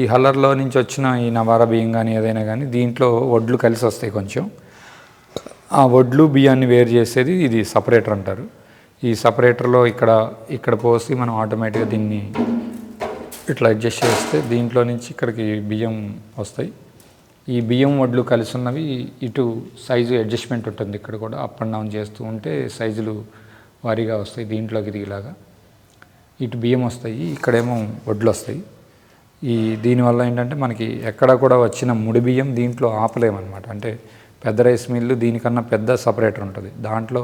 ఈ హల్లర్లో నుంచి వచ్చిన ఈ నవారా బియ్యం కానీ ఏదైనా కానీ దీంట్లో వడ్లు కలిసి వస్తాయి కొంచెం. ఆ వడ్లు బియ్యాన్ని వేరు చేసేది ఇది సపరేటర్ అంటారు. ఈ సపరేటర్లో ఇక్కడ ఇక్కడ పోసి మనం ఆటోమేటిక్గా దీన్ని ఇట్లా అడ్జస్ట్ చేస్తే దీంట్లో నుంచి ఇక్కడికి బియ్యం వస్తాయి. ఈ బియ్యం వడ్లు కలిసి ఉన్నవి ఇటు సైజు అడ్జస్ట్మెంట్ ఉంటుంది ఇక్కడ కూడా అప్ అండ్ డౌన్ చేస్తూ ఉంటే సైజులు వారీగా వస్తాయి దీంట్లోకి దిగిలాగా. ఇటు బియ్యం వస్తాయి ఇక్కడేమో వడ్లు వస్తాయి. ఈ దీనివల్ల ఏంటంటే మనకి ఎక్కడ కూడా వచ్చిన ముడి బియ్యం దీంట్లో ఆపలేమన్నమాట. అంటే పెద్ద రైస్ మిల్లు దీనికన్నా పెద్ద సపరేటర్ ఉంటుంది. దాంట్లో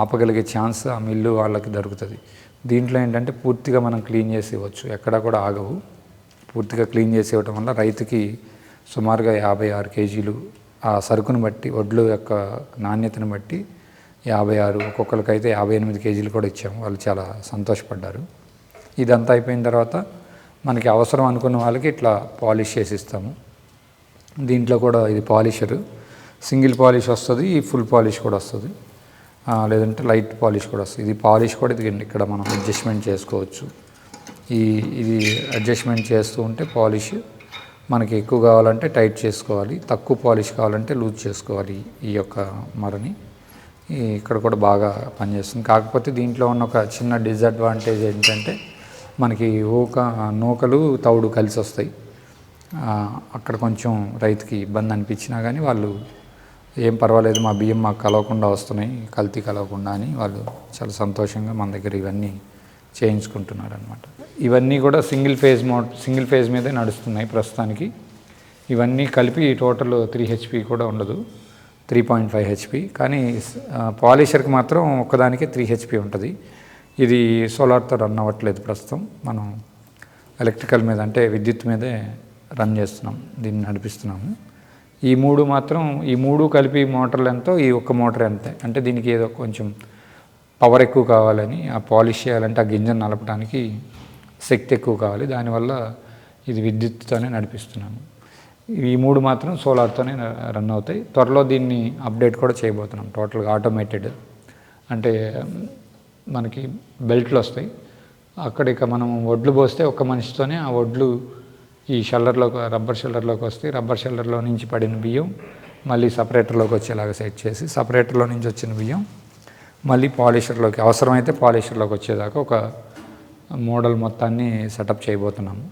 ఆపగలిగే ఛాన్స్ ఆ మిల్లు వాళ్ళకి దొరుకుతుంది. దీంట్లో ఏంటంటే పూర్తిగా మనం క్లీన్ చేసి ఇవ్వచ్చు ఎక్కడ కూడా ఆగవు. పూర్తిగా క్లీన్ చేసి ఇవ్వటం వల్ల రైతుకి సుమారుగా యాభై ఆరు కేజీలు ఆ సరుకును బట్టి వడ్లు యొక్క నాణ్యతను బట్టి యాభై ఆరు ఒక్కొక్కరికైతే యాభై ఎనిమిది కేజీలు కూడా ఇచ్చాము. వాళ్ళు చాలా సంతోషపడ్డారు. ఇదంతా అయిపోయిన తర్వాత మనకి అవసరం అనుకున్న వాళ్ళకి ఇట్లా పాలిష్ చేసి ఇస్తాము. దీంట్లో కూడా ఇది పాలిషర్. సింగిల్ పాలిష్ వస్తుంది ఈ ఫుల్ పాలిష్ కూడా వస్తుంది. లేదంటే లైట్ పాలిష్ కూడా వస్తుంది. ఇది పాలిష్ కూడా ఇది ఇక్కడ మనం అడ్జస్ట్మెంట్ చేసుకోవచ్చు. ఈ ఇది అడ్జస్ట్మెంట్ చేస్తూ ఉంటే పాలిష్ మనకి ఎక్కువ కావాలంటే టైట్ చేసుకోవాలి తక్కువ పాలిష్ కావాలంటే లూజ్ చేసుకోవాలి ఈ యొక్క మరని. ఇక్కడ కూడా బాగా పనిచేస్తుంది. కాకపోతే దీంట్లో ఉన్న ఒక చిన్న డిసడ్వాంటేజ్ ఏంటంటే మనకి ఊక నూకలు తౌడు కలిసి వస్తాయి. అక్కడ కొంచెం రైతుకి ఇబ్బంది అనిపించినా కానీ వాళ్ళు ఏం పర్వాలేదు మా బియ్యం మాకు కలవకుండా వస్తున్నాయి కల్తీ కలవకుండా అని వాళ్ళు చాలా సంతోషంగా మన దగ్గర ఇవన్నీ చేయించుకుంటున్నారు అనమాట ఇవన్నీ కూడా సింగిల్ ఫేజ్ మో సింగిల్ ఫేజ్ మీదే నడుస్తున్నాయి ప్రస్తుతానికి. ఇవన్నీ కలిపి టోటల్ త్రీ హెచ్పి కూడా ఉండదు. Three point five HP. కానీ పాలిషర్కి మాత్రం ఒక్కదానికే త్రీ హెచ్పి ఉంటుంది. ఇది సోలార్తో రన్ అవ్వట్లేదు ప్రస్తుతం. మనం ఎలక్ట్రికల్ మీద అంటే విద్యుత్ మీదే రన్ చేస్తున్నాం దీన్ని నడిపిస్తున్నాము. ఈ మూడు మాత్రం ఈ మూడు కలిపి మోటార్లు ఎంతో ఈ ఒక్క మోటార్ అంతే. అంటే దీనికి ఏదో కొంచెం పవర్ ఎక్కువ కావాలని ఆ పాలిష్ చేయాలంటే ఆ గింజను నలపడానికి శక్తి ఎక్కువ కావాలి. దానివల్ల ఇది విద్యుత్తోనే నడిపిస్తున్నాము. ఈ మూడు మాత్రం సోలార్తోనే రన్ అవుతాయి. త్వరలో దీన్ని అప్డేట్ కూడా చేయబోతున్నాం టోటల్గా ఆటోమేటెడ్ అంటే మనకి బెల్ట్లు వస్తాయి. అక్కడ ఇక మనం వడ్లు పోస్తే ఒక మనిషితోనే ఆ వడ్లు ఈ షెల్లర్లోకి రబ్బర్ షెల్లర్లోకి వస్తే రబ్బర్ షెల్లర్లో నుంచి పడిన బియ్యం మళ్ళీ సపరేటర్లోకి వచ్చేలాగా సెట్ చేసి సపరేటర్లో నుంచి వచ్చిన బియ్యం మళ్ళీ పాలిషర్లోకి అవసరమైతే పాలిషర్లోకి వచ్చేదాకా ఒక మోడల్ మొత్తాన్ని సెటప్ చేయబోతున్నాము.